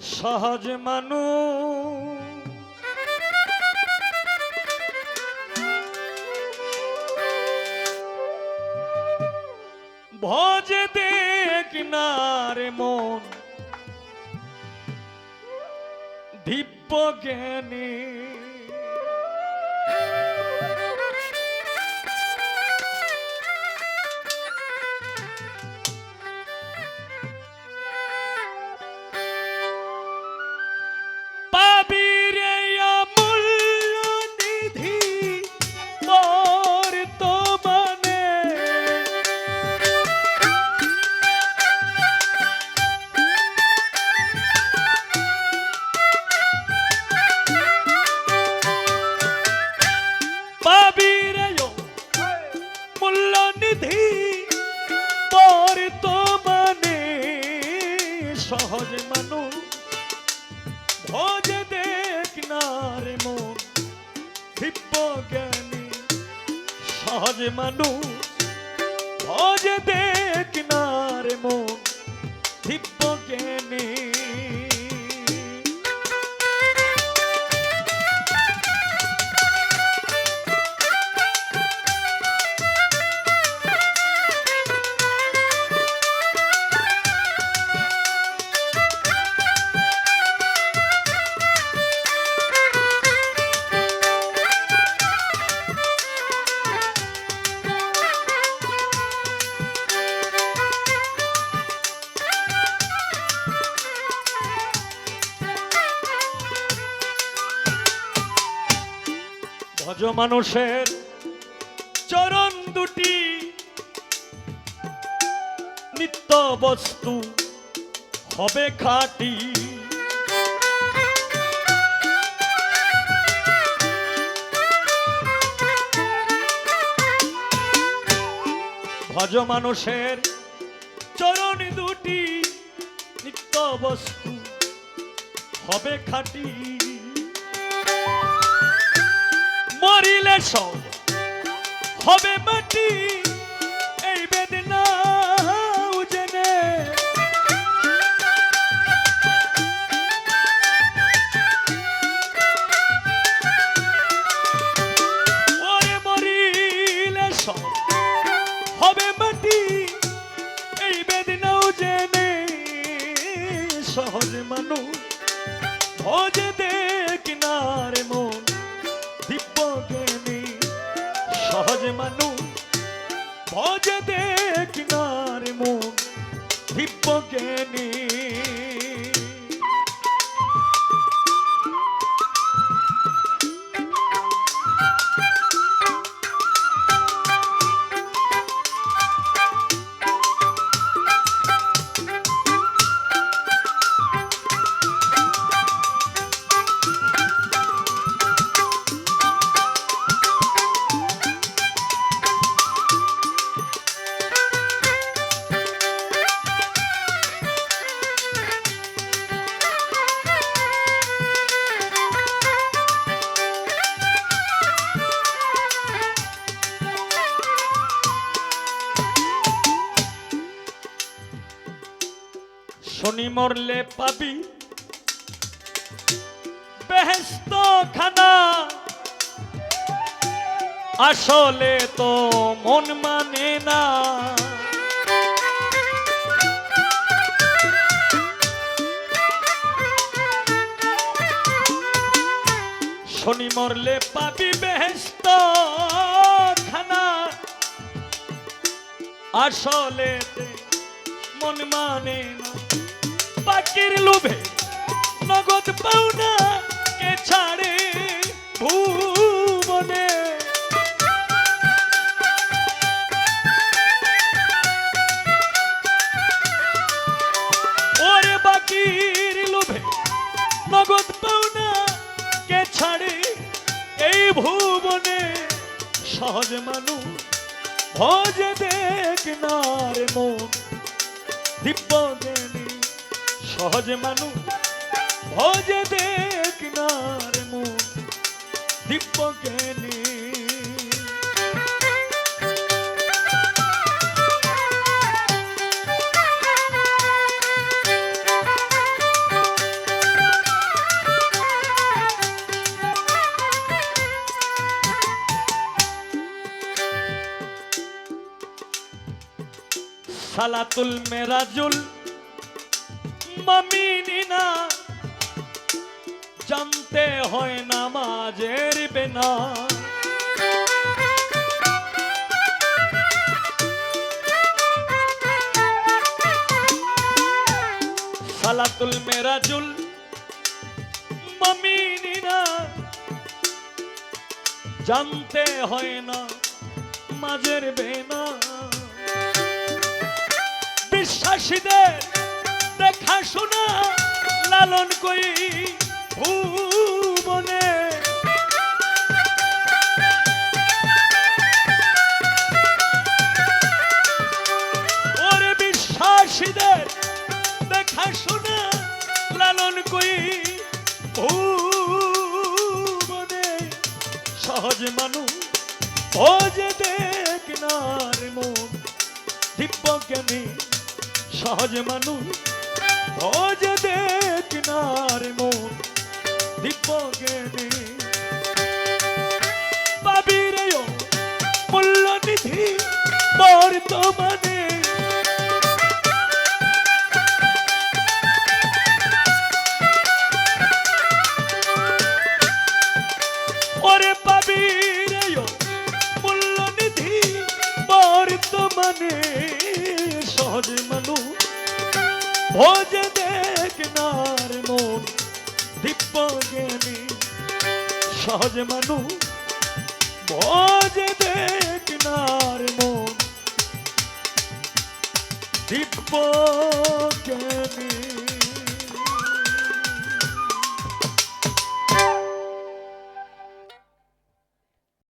সহজ মানু ভজে দেখ না মন। দিব্য জ্ঞানী মানুষ। ভোজ দেখ না রে মন দিব্য জ্ঞানী সহজ মানুষ। ভোজ দেখ না রে মন দিব্য জ্ঞানী ভজ মানুষের চরণ দুটি, নিত্য বস্তু হবে খাটি। ভজ মানুষের চরণ দুটি, নিত্য বস্তু হবে খাটি। মরিলে সব। হবে মাটি ভজ দেখ নার মুখ দিব্য জ্ঞানী শনি মরলে পাবি। বেহেস্ত খানা। আসলে তো মন মানে না। শনি মরলে পাবি বেহেস্ত খানা। আসলে মন মানে না। বাকির লোভে নগদ পাওনা কে ছাড়ে ভুবনে। ওরে বাকির লোভে নগদ পাওনা কে ছাড়ে এই ভুবনে। সহজ মানুষ ভজ দেখ না মন, দিব্য সহজ মানুষ ভজে দেখ নার মুখ দিব্যকে সালাতুল মেরাজুল মামিনিনা জানতে হয় নামাজের বেনা। সালাতুল মেরাজুল মামিনিনা জানতে হয় না মাঝের বেনা। বিশ্বাসীদের দেখা শোনা, লালন কই ভুবনে। ওরে বিশ্বাসীদের দেখা শোনা, লালন কই ভুবনে। সহজ মানুষ, ও যে দেখ নার মন দিব্য জ্ঞানী সহজ মানুষ ও যে দেখ নার মন দিব্য জ্ঞানী পাবিরে মূল্য নিধি বর্তমানে। ওরে পাবি রে মূল্য নিধি বর্তমানে। ভোজ দেখ নার মন দিব্য জ্ঞানী সহজ মানুষ। ভোজ দেখ নার মন দিব্য জ্ঞানী